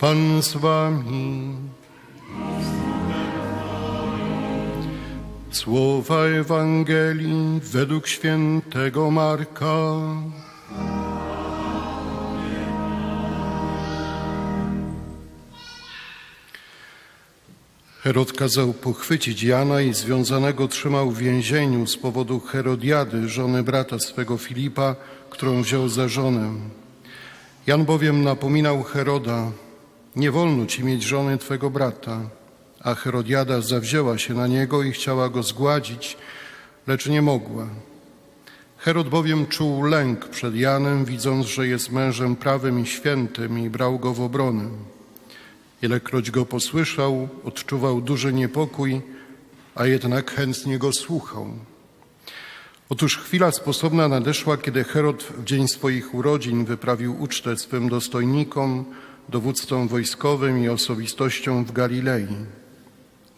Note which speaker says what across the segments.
Speaker 1: Pan z wami. Słowa Ewangelii według świętego Marka. Herod kazał pochwycić Jana i związanego trzymał w więzieniu z powodu Herodiady, żony brata swego Filipa, którą wziął za żonę. Jan bowiem napominał Heroda, nie wolno ci mieć żony twego brata. A Herodiada zawzięła się na niego i chciała go zgładzić, lecz nie mogła. Herod bowiem czuł lęk przed Janem, widząc, że jest mężem prawym i świętym i brał go w obronę. Ilekroć go posłyszał, odczuwał duży niepokój, a jednak chętnie go słuchał. Otóż chwila sposobna nadeszła, kiedy Herod w dzień swoich urodzin wyprawił ucztę swym dostojnikom, dowódcom wojskowym i osobistościom w Galilei.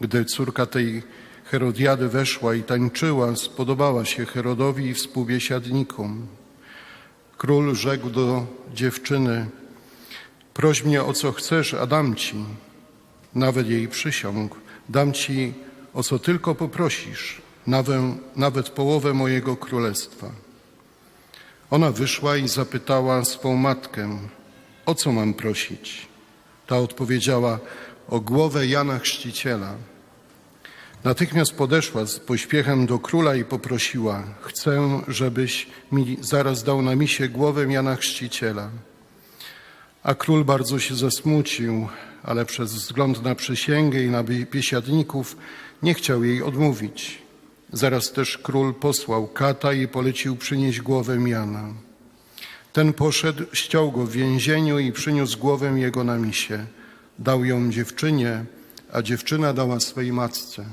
Speaker 1: Gdy córka tej Herodiady weszła i tańczyła, spodobała się Herodowi i współbiesiadnikom. Król rzekł do dziewczyny, proś mnie o co chcesz, a dam ci. Nawet jej przysiągł, dam ci o co tylko poprosisz, nawet, nawet połowę mojego królestwa. Ona wyszła i zapytała swą matkę, o co mam prosić? Ta odpowiedziała, o głowę Jana Chrzciciela. Natychmiast podeszła z pośpiechem do króla i poprosiła: Chcę, żebyś mi zaraz dał na misie głowę Jana Chrzciciela. A król bardzo się zasmucił, ale przez wzgląd na przysięgę i na biesiadników nie chciał jej odmówić. Zaraz też król posłał kata i polecił przynieść głowę Jana. Ten poszedł, ściął go w więzieniu i przyniósł głowę jego na misie. Dał ją dziewczynie, a dziewczyna dała swej matce.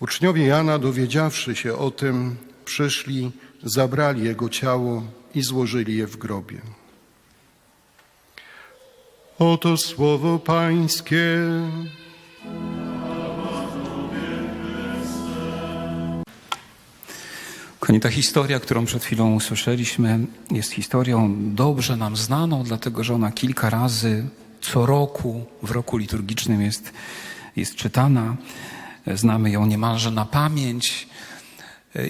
Speaker 1: Uczniowie Jana, dowiedziawszy się o tym, przyszli, zabrali jego ciało i złożyli je w grobie. Oto słowo Pańskie.
Speaker 2: Kochani, ta historia, którą przed chwilą usłyszeliśmy, jest historią dobrze nam znaną, dlatego że ona kilka razy co roku w roku liturgicznym jest, jest czytana. Znamy ją niemalże na pamięć.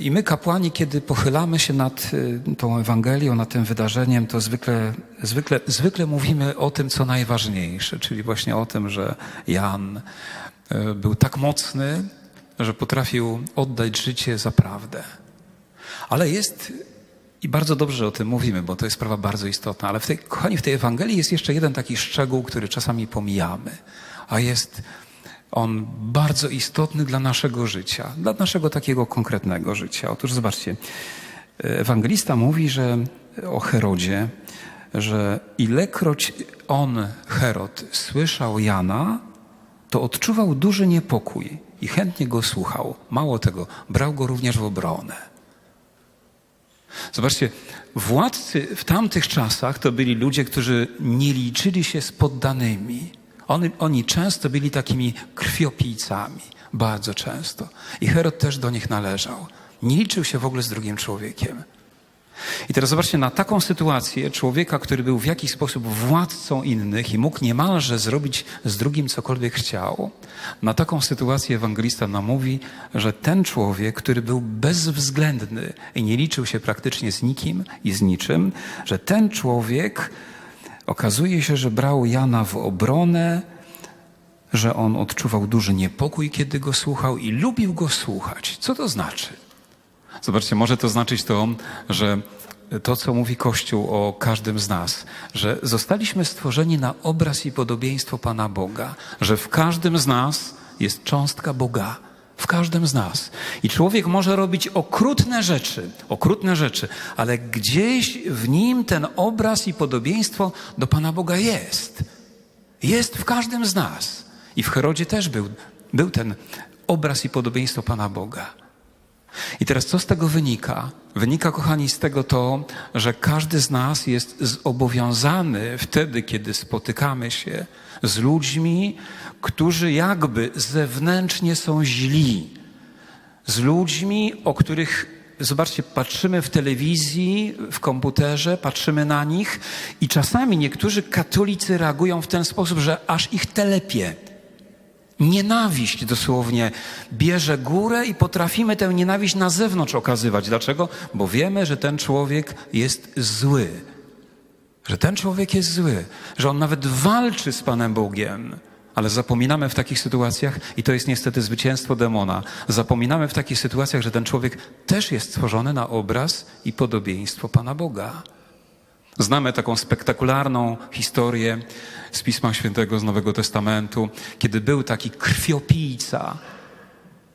Speaker 2: I my, kapłani, kiedy pochylamy się nad y, tą Ewangelią, nad tym wydarzeniem, to zwykle, zwykle, zwykle mówimy o tym, co najważniejsze, czyli właśnie o tym, że Jan y, był tak mocny, że potrafił oddać życie za prawdę. Ale jest, i bardzo dobrze o tym mówimy, bo to jest sprawa bardzo istotna, ale w tej, kochani, w tej Ewangelii jest jeszcze jeden taki szczegół, który czasami pomijamy, a jest on bardzo istotny dla naszego życia, dla naszego takiego konkretnego życia. Otóż zobaczcie, ewangelista mówi, że o Herodzie, że ilekroć on, Herod, słyszał Jana, to odczuwał duży niepokój i chętnie go słuchał. Mało tego, brał go również w obronę. Zobaczcie, władcy w tamtych czasach to byli ludzie, którzy nie liczyli się z poddanymi. Oni, oni często byli takimi krwiopijcami, bardzo często. I Herod też do nich należał. Nie liczył się w ogóle z drugim człowiekiem. I teraz zobaczcie, na taką sytuację człowieka, który był w jakiś sposób władcą innych i mógł niemalże zrobić z drugim cokolwiek chciał, na taką sytuację ewangelista nam mówi, że ten człowiek, który był bezwzględny i nie liczył się praktycznie z nikim i z niczym, że ten człowiek okazuje się, że brał Jana w obronę, że on odczuwał duży niepokój, kiedy go słuchał i lubił go słuchać. Co to znaczy? Zobaczcie, może to znaczyć to, że to, co mówi Kościół o każdym z nas, że zostaliśmy stworzeni na obraz i podobieństwo Pana Boga, że w każdym z nas jest cząstka Boga. W każdym z nas. I człowiek może robić okrutne rzeczy, okrutne rzeczy, ale gdzieś w nim ten obraz i podobieństwo do Pana Boga jest. Jest w każdym z nas. I w Herodzie też był, był ten obraz i podobieństwo Pana Boga. I teraz co z tego wynika? Wynika, kochani, z tego to, że każdy z nas jest zobowiązany wtedy, kiedy spotykamy się z ludźmi, którzy jakby zewnętrznie są źli, z ludźmi, o których zobaczcie, patrzymy w telewizji, w komputerze, patrzymy na nich i czasami niektórzy katolicy reagują w ten sposób, że aż ich telepie. Nienawiść dosłownie bierze górę i potrafimy tę nienawiść na zewnątrz okazywać. Dlaczego? Bo wiemy, że ten człowiek jest zły. Że ten człowiek jest zły, że on nawet walczy z Panem Bogiem. Ale zapominamy w takich sytuacjach, i to jest niestety zwycięstwo demona, zapominamy w takich sytuacjach, że ten człowiek też jest stworzony na obraz i podobieństwo Pana Boga. Znamy taką spektakularną historię z Pisma Świętego z Nowego Testamentu, kiedy był taki krwiopijca,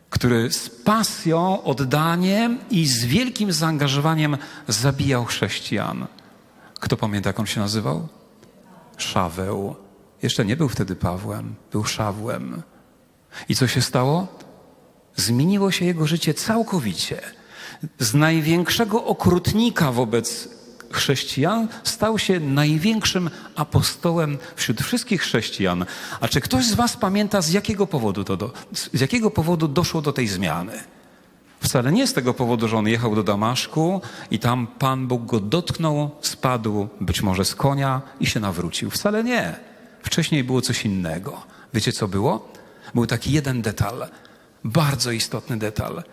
Speaker 2: który z pasją, oddaniem i z wielkim zaangażowaniem zabijał chrześcijan. Kto pamięta, jak on się nazywał? Szaweł. Jeszcze nie był wtedy Pawłem, był Szawłem. I co się stało? Zmieniło się jego życie całkowicie. Z największego okrutnika wobec chrześcijan stał się największym apostołem wśród wszystkich chrześcijan. A czy ktoś z Was pamięta, z jakiego powodu, to do, z jakiego powodu doszło do tej zmiany? Wcale nie z tego powodu, że on jechał do Damaszku i tam Pan Bóg go dotknął, spadł być może z konia i się nawrócił. Wcale nie. Wcześniej było coś innego. Wiecie co było? Był taki jeden detal, bardzo istotny detal.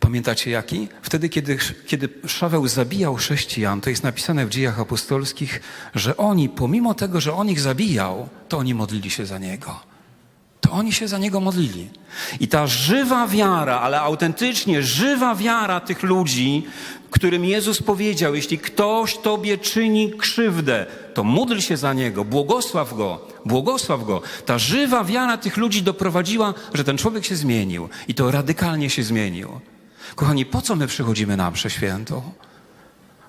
Speaker 2: Pamiętacie jaki? Wtedy, kiedy, kiedy Szaweł zabijał chrześcijan, to jest napisane w dziejach apostolskich, że oni, pomimo tego, że on ich zabijał, to oni modlili się za niego to oni się za niego modlili. I ta żywa wiara, ale autentycznie żywa wiara tych ludzi, którym Jezus powiedział: Jeśli ktoś tobie czyni krzywdę, to módl się za niego, błogosław go, błogosław go. Ta żywa wiara tych ludzi doprowadziła, że ten człowiek się zmienił i to radykalnie się zmienił. Kochani, po co my przychodzimy na mszę świętą?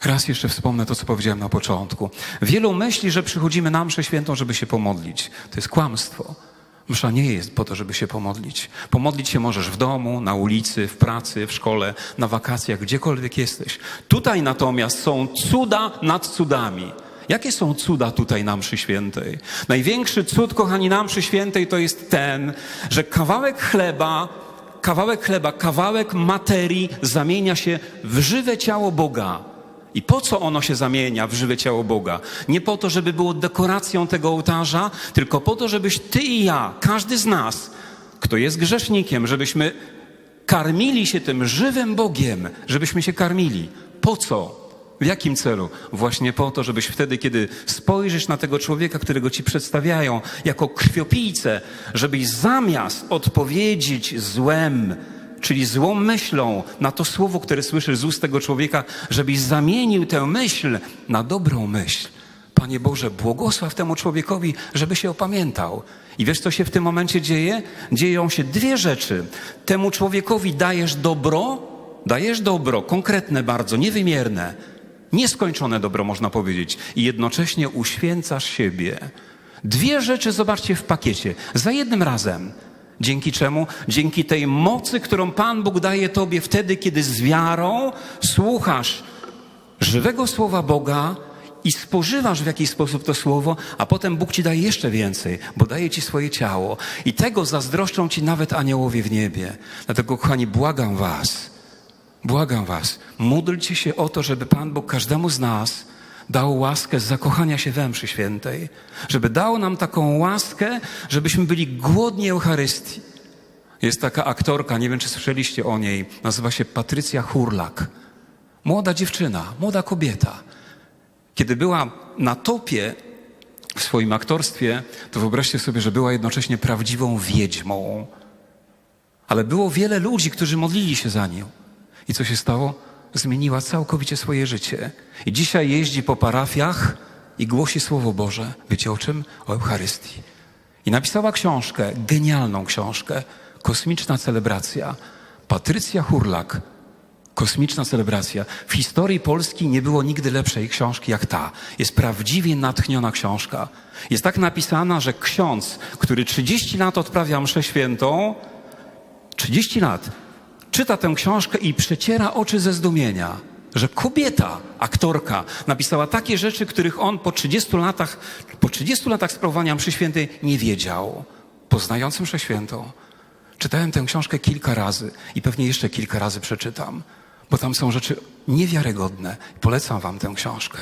Speaker 2: Raz jeszcze wspomnę to, co powiedziałem na początku. Wielu myśli, że przychodzimy na mszę świętą, żeby się pomodlić. To jest kłamstwo. Msza nie jest po to, żeby się pomodlić. Pomodlić się możesz w domu, na ulicy, w pracy, w szkole, na wakacjach, gdziekolwiek jesteś. Tutaj natomiast są cuda nad cudami. Jakie są cuda tutaj na mszy świętej? Największy cud, kochani, na mszy świętej to jest ten, że kawałek chleba, kawałek chleba, kawałek materii zamienia się w żywe ciało Boga. I po co ono się zamienia w żywe ciało Boga? Nie po to, żeby było dekoracją tego ołtarza, tylko po to, żebyś ty i ja, każdy z nas, kto jest grzesznikiem, żebyśmy karmili się tym żywym Bogiem, żebyśmy się karmili. Po co? W jakim celu? Właśnie po to, żebyś wtedy, kiedy spojrzysz na tego człowieka, którego ci przedstawiają jako krwiopijcę, żebyś zamiast odpowiedzieć złem, czyli złą myślą na to słowo, które słyszysz z ust tego człowieka, żebyś zamienił tę myśl na dobrą myśl. Panie Boże, błogosław temu człowiekowi, żeby się opamiętał. I wiesz, co się w tym momencie dzieje? Dzieją się dwie rzeczy. Temu człowiekowi dajesz dobro, dajesz dobro, konkretne bardzo, niewymierne, nieskończone dobro, można powiedzieć, i jednocześnie uświęcasz siebie. Dwie rzeczy, zobaczcie, w pakiecie, za jednym razem. Dzięki czemu? Dzięki tej mocy, którą Pan Bóg daje Tobie wtedy, kiedy z wiarą słuchasz żywego słowa Boga i spożywasz w jakiś sposób to słowo, a potem Bóg Ci daje jeszcze więcej, bo daje Ci swoje ciało. I tego zazdroszczą Ci nawet aniołowie w niebie. Dlatego, kochani, błagam Was, błagam Was, módlcie się o to, żeby Pan Bóg każdemu z nas dał łaskę zakochania się we mszy świętej, żeby dał nam taką łaskę, żebyśmy byli głodni Eucharystii. Jest taka aktorka, nie wiem czy słyszeliście o niej, nazywa się Patrycja Hurlak. Młoda dziewczyna, młoda kobieta. Kiedy była na topie w swoim aktorstwie, to wyobraźcie sobie, że była jednocześnie prawdziwą wiedźmą. Ale było wiele ludzi, którzy modlili się za nią. I co się stało? zmieniła całkowicie swoje życie. I dzisiaj jeździ po parafiach i głosi Słowo Boże. Wiecie o czym? O Eucharystii. I napisała książkę, genialną książkę, Kosmiczna celebracja. Patrycja Hurlak, Kosmiczna celebracja. W historii Polski nie było nigdy lepszej książki jak ta. Jest prawdziwie natchniona książka. Jest tak napisana, że ksiądz, który 30 lat odprawia mszę świętą, 30 lat, czyta tę książkę i przeciera oczy ze zdumienia, że kobieta, aktorka, napisała takie rzeczy, których on po 30 latach, po 30 latach sprawowania mszy świętej nie wiedział, poznając mszę świętą. Czytałem tę książkę kilka razy i pewnie jeszcze kilka razy przeczytam. bo tam są rzeczy niewiarygodne. Polecam Wam tę książkę.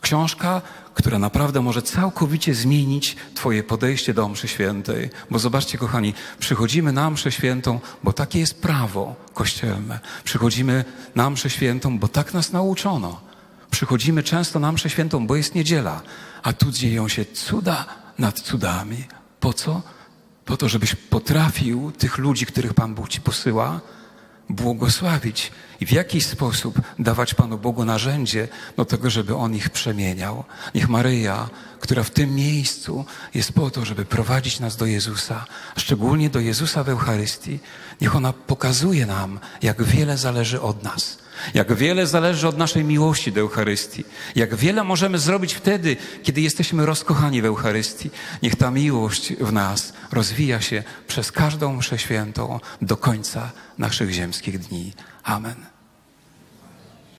Speaker 2: Książka, która naprawdę może całkowicie zmienić Twoje podejście do mszy świętej. Bo zobaczcie, kochani, przychodzimy na mszę świętą, bo takie jest prawo kościelne. Przychodzimy na mszę świętą, bo tak nas nauczono. Przychodzimy często na mszę świętą, bo jest niedziela, a tu dzieją się cuda nad cudami. Po co? Po to, żebyś potrafił tych ludzi, których Pan Bóg Ci posyła, błogosławić i w jakiś sposób dawać Panu Bogu narzędzie do tego, żeby On ich przemieniał. Niech Maryja, która w tym miejscu jest po to, żeby prowadzić nas do Jezusa, szczególnie do Jezusa w Eucharystii, niech ona pokazuje nam, jak wiele zależy od nas. Jak wiele zależy od naszej miłości do Eucharystii. Jak wiele możemy zrobić wtedy, kiedy jesteśmy rozkochani w Eucharystii. Niech ta miłość w nas rozwija się przez każdą mszę świętą do końca naszych ziemskich dni. Amen.